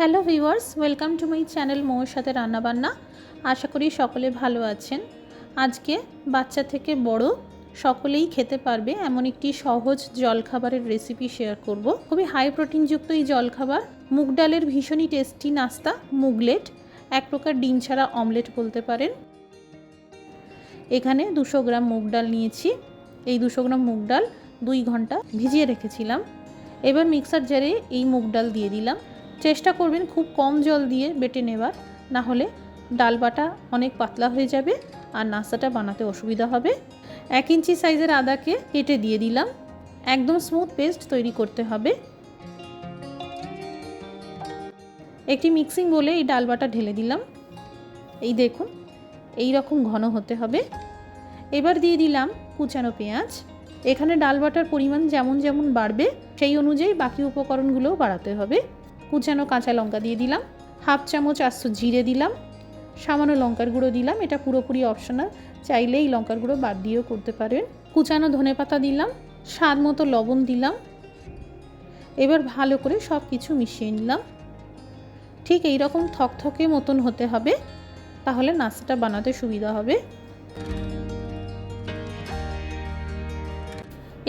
Hello viewers, welcome to my channel মৌর সাথে রান্নাবান্না আশা করি সকলে ভালো আছেন। আজকে বাচ্চা থেকে বড় সকলেই খেতে পারবে এমন একটি সহজ জলখাবারের রেসিপি শেয়ার করব। খুবই হাই প্রোটিনযুক্ত এই জলখাবার, মুগ ডালের ভীষণই টেস্টি নাস্তা, মুগলেট, এক প্রকার ডিম ছাড়া অমলেট বলতে পারেন। এখানে দুশো গ্রাম মুগ ডাল নিয়েছি। এই দুশো গ্রাম মুগ ডাল দুই ঘণ্টা ভিজিয়ে রেখেছিলাম। এবার মিক্সার জারে এই মুগ ডাল দিয়ে দিলাম। চেষ্টা করবেন খুব কম জল দিয়ে বেটে নেবার না হলে ডাল বাটা অনেক পাতলা হয়ে যাবে আর নাস্তাটা বানাতে অসুবিধা হবে। এক ইঞ্চি সাইজের আদাকে কেটে দিয়ে দিলাম। একদম স্মুথ পেস্ট তৈরি করতে হবে। একটি মিক্সিং বলে এই ডাল বাটা ঢেলে দিলাম। এই দেখুন, এই রকম ঘন হতে হবে। এবার দিয়ে দিলাম কুচানো পেঁয়াজ। এখানে ডাল বাটার পরিমাণ যেমন যেমন বাড়বে, সেই অনুযায়ী বাকি উপকরণগুলোও বাড়াতে হবে। কুচানো কাঁচা লঙ্কা দিয়ে দিলাম, হাফ চামচ আস্ত জিরে দিলাম, সামান্য লঙ্কার গুঁড়ো দিলাম, এটা পুরোপুরি অপশনাল চাইলেই লঙ্কার গুঁড়ো বাদ দিয়েও করতে পারেন। কুচানো ধনে পাতা দিলাম, স্বাদ মতো লবণ দিলাম, এবার ভালো করে সব কিছু মিশিয়ে নিলাম। ঠিক এই রকম থকথকে মতন হতে হবে, তাহলে নাস্তাটা বানাতে সুবিধা হবে।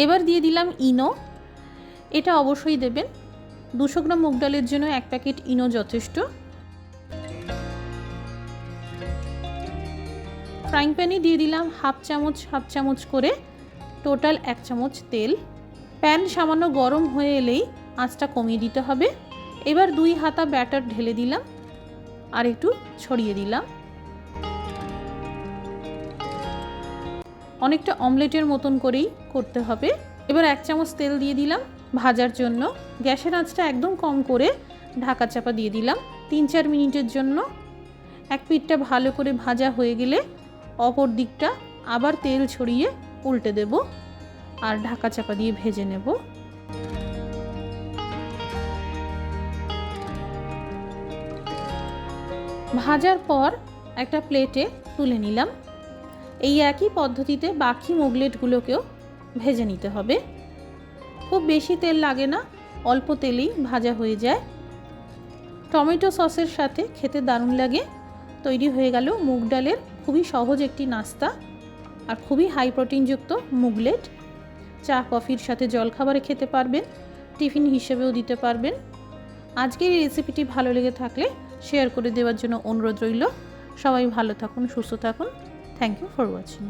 এবার দিয়ে দিলাম ইনো, এটা অবশ্যই দেবেন। দুশো গ্রাম মুগ ডালের জন্য এক প্যাকেট ইনো যথেষ্ট। ফ্রাইং প্যানে দিয়ে দিলাম হাফ চামচ হাফ চামচ করে টোটাল এক চামচ তেল। প্যান সামান্য গরম হয়ে এলেই আঁচটা কমিয়ে দিতে হবে। এবার দুই হাতা ব্যাটার ঢেলে দিলাম আর একটু ছড়িয়ে দিলাম। অনেকটা অমলেটের মতন করেই করতে হবে। এবার এক চামচ তেল দিয়ে দিলাম ভাজার জন্য। গ্যাসের আঁচটা একদম কম করে ঢাকা চাপা দিয়ে দিলাম তিন চার মিনিটের জন্য। এক পিঠটা ভালো করে ভাজা হয়ে গেলে অপর দিকটা আবার তেল ছড়িয়ে উল্টে দেব আর ঢাকা চাপা দিয়ে ভেজে নেব। ভাজার পর একটা প্লেটে তুলে নিলাম। এই একই পদ্ধতিতে বাকি মোগলেটগুলোকেও ভেজে নিতে হবে। খুব বেশি তেল লাগে না, অল্প তেলেই ভাজা হয়ে যায়। টমেটো সসের সাথে খেতে দারুণ লাগে। তৈরি হয়ে গেল মুগ ডালের খুবই সহজ একটি নাস্তা আর খুবই হাই প্রোটিনযুক্ত মুগলেট চা, কফির সাথে জলখাবারে খেতে পারবেন, টিফিন হিসেবেও দিতে পারবেন। আজকের এই রেসিপিটি ভালো লেগে থাকলে শেয়ার করে দেওয়ার জন্য অনুরোধ রইল। সবাই ভালো থাকুন, সুস্থ থাকুন। Thank you for watching